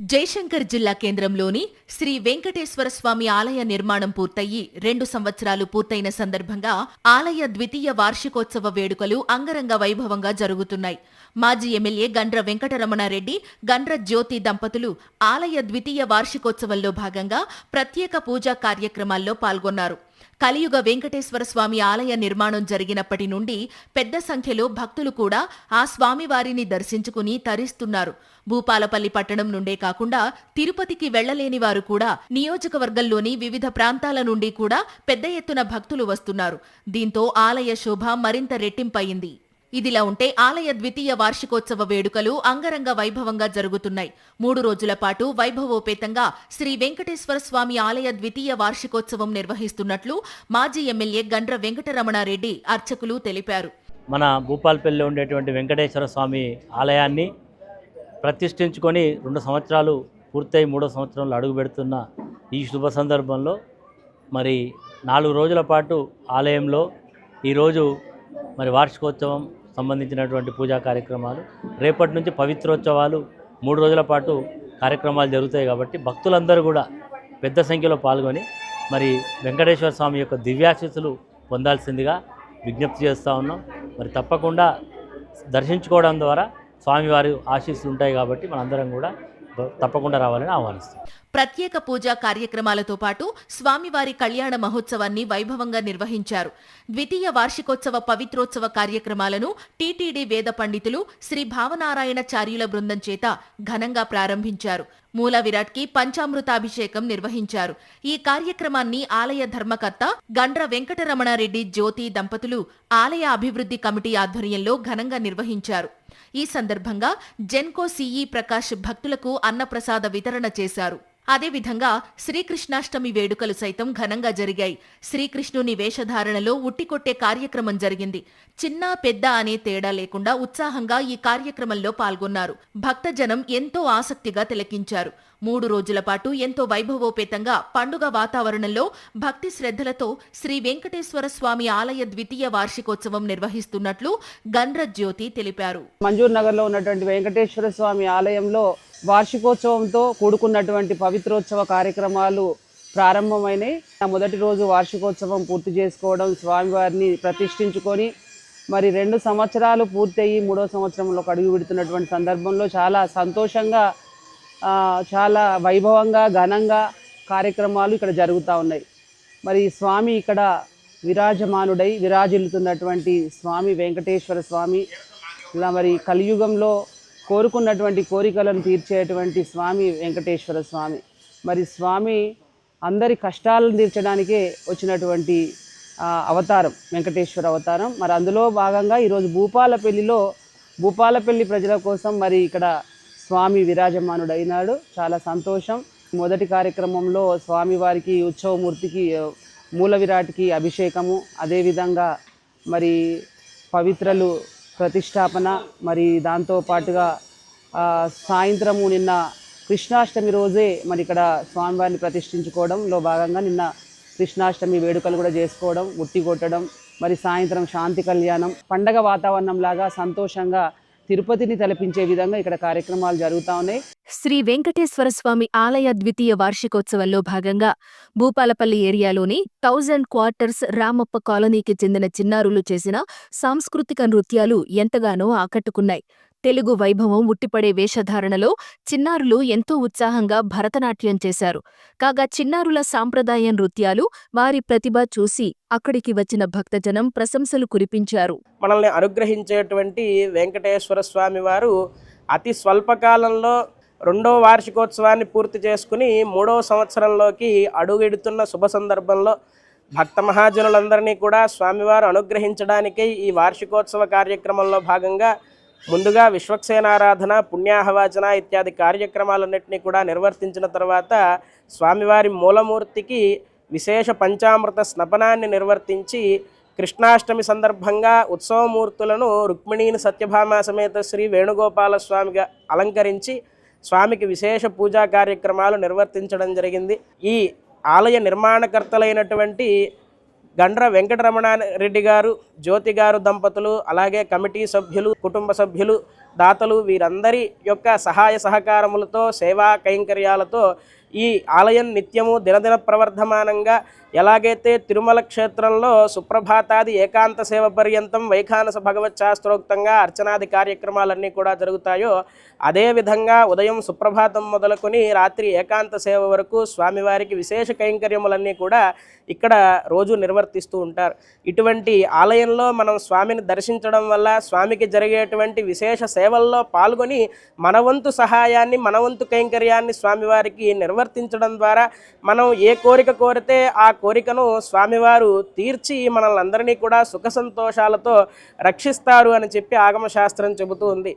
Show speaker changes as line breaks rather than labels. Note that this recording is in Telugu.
జయశంకర్ జిల్లా కేంద్రంలోని శ్రీ వెంకటేశ్వర స్వామి ఆలయ నిర్మాణం పూర్తయి రెండు సంవత్సరాలు పూర్తయిన సందర్భంగా ఆలయ ద్వితీయ వార్షికోత్సవ వేడుకలు అంగరంగ వైభవంగా జరుగుతున్నాయి. మాజీ ఎమ్మెల్యే గండ్ర వెంకటరమణారెడ్డి గండ్ర జ్యోతి దంపతులు ఆలయ ద్వితీయ వార్షికోత్సవంలో భాగంగా ప్రత్యేక పూజా కార్యక్రమాల్లో పాల్గొన్నారు. కలియుగ వెంకటేశ్వర స్వామి ఆలయ నిర్మాణం జరిగినప్పటి నుండి పెద్ద సంఖ్యలో భక్తులు కూడా ఆ స్వామివారిని దర్శించుకుని తరిస్తున్నారు. భూపాలపల్లి పట్టణం నుండే కాకుండా తిరుపతికి వెళ్ళలేని వారు కూడా నియోజకవర్గంలోని వివిధ ప్రాంతాల నుండి కూడా పెద్ద ఎత్తున భక్తులు వస్తున్నారు. దీంతో ఆలయ శోభ మరింత రెట్టింపయింది ఇదిలా ఉంటే ఆలయ ద్వితీయ వార్షికోత్సవ వేడుకలు అంగరంగ వైభవంగా జరుగుతున్నాయి. మూడు రోజుల పాటు వైభవోపేతంగా శ్రీ వెంకటేశ్వర స్వామి ఆలయ ద్వితీయ వార్షికోత్సవం నిర్వహిస్తున్నట్లు మాజీ ఎమ్మెల్యే గండ్ర వెంకటరమణారెడ్డి అర్చకులు తెలిపారు.
మన భూపాల్పల్లిలో ఉండేటువంటి వెంకటేశ్వర స్వామి ఆలయాన్ని ప్రతిష్ఠించుకొని రెండు సంవత్సరాలు పూర్తయి మూడో సంవత్సరంలో అడుగు పెడుతున్న ఈ శుభ సందర్భంలో మరి నాలుగు రోజుల పాటు ఆలయంలో ఈరోజు మరి వార్షికోత్సవం సంబంధించినటువంటి పూజా కార్యక్రమాలు. రేపటి నుంచి పవిత్రోత్సవాలు. మూడు రోజుల పాటు కార్యక్రమాలు జరుగుతాయి కాబట్టి భక్తులందరూ కూడా పెద్ద సంఖ్యలో పాల్గొని మరి వెంకటేశ్వర స్వామి యొక్క దివ్యాశీస్సులు పొందాల్సిందిగా విజ్ఞప్తి చేస్తూ ఉన్నాం. మరి తప్పకుండా దర్శించుకోవడం ద్వారా స్వామివారి ఆశీస్సులు ఉంటాయి కాబట్టి మనందరం కూడా తప్పకుండా రావాలని ఆహ్వానిస్తాం
ప్రత్యేక పూజా కార్యక్రమాలతో పాటు స్వామివారి కళ్యాణ మహోత్సవాన్ని వైభవంగా నిర్వహించారు. ద్వితీయ వార్షికోత్సవ పవిత్రోత్సవ కార్యక్రమాలను టీటీడీ వేద పండితులు శ్రీ భావనారాయణచార్యుల బృందం చేత ఘనంగా ప్రారంభించారు. మూల విరాట్కి పంచామృతాభిషేకం నిర్వహించారు. ఈ కార్యక్రమాన్ని ఆలయ ధర్మకర్త గండ్ర వెంకటరమణారెడ్డి జ్యోతి దంపతులు ఆలయ అభివృద్ధి కమిటీ ఆధ్వర్యంలో ఘనంగా నిర్వహించారు. ఈ సందర్భంగా జెన్కో సిఈ ప్రకాష్ భక్తులకు అన్నప్రసాద వితరణ చేశారు. అదేవిధంగా శ్రీకృష్ణాష్టమి వేడుకలు సైతం ఘనంగా జరిగాయి. శ్రీకృష్ణుని వేషధారణలో ఉట్టికొట్టే కార్యక్రమం జరిగింది. చిన్న పెద్ద అనే తేడా లేకుండా ఉత్సాహంగా ఈ కార్యక్రమంలో పాల్గొన్నారు. భక్తజనం ఎంతో ఆసక్తిగా తిలకించారు. మూడు రోజుల పాటు ఎంతో వైభవోపేతంగా పండుగ వాతావరణంలో భక్తి శ్రద్ధలతో శ్రీ వెంకటేశ్వర స్వామి ఆలయ ద్వితీయ వార్షికోత్సవం నిర్వహిస్తున్నట్లు గండ్ర జ్యోతి తెలిపారు.
మంజూర్ నగర్లో ఉన్నటువంటి వెంకటేశ్వర స్వామి ఆలయంలో వార్షికోత్సవంతో కూడుకున్నటువంటి పవిత్రోత్సవ కార్యక్రమాలు ప్రారంభమైనాయి. మొదటి రోజు వార్షికోత్సవం పూర్తి చేసుకోవడం స్వామివారిని ప్రతిష్ఠించుకొని మరి రెండు సంవత్సరాలు పూర్తయి మూడో సంవత్సరంలో అడుగు పెడుతున్నటువంటి సందర్భంలో చాలా సంతోషంగా చాలా వైభవంగా ఘనంగా కార్యక్రమాలు ఇక్కడ జరుగుతూ ఉన్నాయి. మరి స్వామి ఇక్కడ విరాజమానుడై విరాజిల్లుతున్నటువంటి స్వామి వెంకటేశ్వర స్వామి ఇలా మరి కలియుగంలో కోరుకున్నటువంటి కోరికలను తీర్చేటువంటి స్వామి వెంకటేశ్వర స్వామి. మరి స్వామి అందరి కష్టాలను తీర్చడానికే వచ్చినటువంటి అవతారం వెంకటేశ్వర అవతారం. మరి అందులో భాగంగా ఈరోజు భూపాలపల్లిలో భూపాలపల్లి ప్రజల కోసం మరి ఇక్కడ స్వామి విరాజమానుడైనాడు. చాలా సంతోషం. మొదటి కార్యక్రమంలో స్వామివారికి ఉత్సవమూర్తికి మూల విరాట్కి అభిషేకము. అదేవిధంగా మరి పవిత్రలు ప్రతిష్టాపన. మరి దాంతో పాటుగా సాయంత్రము నిన్న కృష్ణాష్టమి రోజే మరి ఇక్కడ స్వామివారిని ప్రతిష్ఠించుకోవడంలో భాగంగా నిన్న కృష్ణాష్టమి వేడుకలు కూడా చేసుకోవడం ఉట్టి కొట్టడం మరి సాయంత్రం శాంతి కళ్యాణం పండగ వాతావరణం లాగా సంతోషంగా తిరుపతిని తలపించే విధంగా ఇక్కడ కార్యక్రమాలు జరుగుతూ ఉన్నాయి.
శ్రీ వెంకటేశ్వర స్వామి ఆలయ ద్వితీయ వార్షికోత్సవంలో భాగంగా భూపాలపల్లి ఏరియాలోని థౌజండ్ క్వార్టర్స్ రామప్ప కాలనీకి చెందిన చిన్నారులు చేసిన సాంస్కృతిక నృత్యాలు ఎంతగానో ఆకట్టుకున్నాయి. తెలుగు వైభవం ఉట్టిపడే వేషధారణలో చిన్నారులు ఎంతో ఉత్సాహంగా భరతనాట్యం చేశారు. కాగా చిన్నారుల సాంప్రదాయ నృత్యాలు వారి ప్రతిభ చూసి అక్కడికి వచ్చిన భక్తజనం ప్రశంసలు కురిపించారు.
మనల్ని అనుగ్రహించేటువంటి వెంకటేశ్వర స్వామి వారు అతి స్వల్పకాలంలో రెండో వార్షికోత్సవాన్ని పూర్తి చేసుకుని మూడో సంవత్సరంలోకి అడుగెడుతున్న శుభ సందర్భంలో భక్త మహాజనులందరినీ కూడా స్వామివారు అనుగ్రహించడానికై ఈ వార్షికోత్సవ కార్యక్రమంలో భాగంగా ముందుగా విశ్వక్సేనారాధన పుణ్యాహవాచన ఇత్యాది కార్యక్రమాలన్నింటినీ కూడా నిర్వర్తించిన తర్వాత స్వామివారి మూలమూర్తికి విశేష పంచామృత స్నపనాన్ని నిర్వర్తించి కృష్ణాష్టమి సందర్భంగా ఉత్సవమూర్తులను రుక్మిణీని సత్యభామ సమేత శ్రీ వేణుగోపాల స్వామిగా అలంకరించి స్వామికి విశేష పూజా కార్యక్రమాలు నిర్వర్తించడం జరిగింది. ఈ ఆలయ నిర్మాణకర్తలైనటువంటి గండ్ర వెంకటరమణారెడ్డి గారు జ్యోతి గారు దంపతులు అలాగే కమిటీ సభ్యులు కుటుంబ సభ్యులు దాతలు వీరందరి యొక్క సహాయ సహకారములతో సేవా కైంకర్యాలతో ఈ ఆలయం నిత్యము దినదిన ప్రవర్ధమానంగా ఎలాగైతే తిరుమల క్షేత్రంలో సుప్రభాతాది ఏకాంత సేవ పర్యంతం వైఖానస భగవత్ శాస్త్రోక్తంగా అర్చనాది కార్యక్రమాలన్నీ కూడా జరుగుతాయో అదేవిధంగా ఉదయం సుప్రభాతం మొదలుకొని రాత్రి ఏకాంత సేవ వరకు స్వామివారికి విశేష కైంకర్యములన్నీ కూడా ఇక్కడ రోజు నిర్వర్తిస్తూ ఉంటారు. ఇటువంటి ఆలయంలో మనం స్వామిని దర్శించడం వల్ల స్వామికి జరిగేటువంటి విశేష సేవల్లో పాల్గొని మనవంతు సహాయాన్ని మనవంతు కైంకర్యాన్ని స్వామివారికి నిర్వర్తించడం ద్వారా మనం ఏ కోరిక కోరితే ఆ కోరికను స్వామివారు తీర్చి మనల్ని అందరినీ కూడా సుఖ సంతోషాలతో రక్షిస్తారు అని చెప్పి ఆగమశాస్త్రం చెబుతూ ఉంది.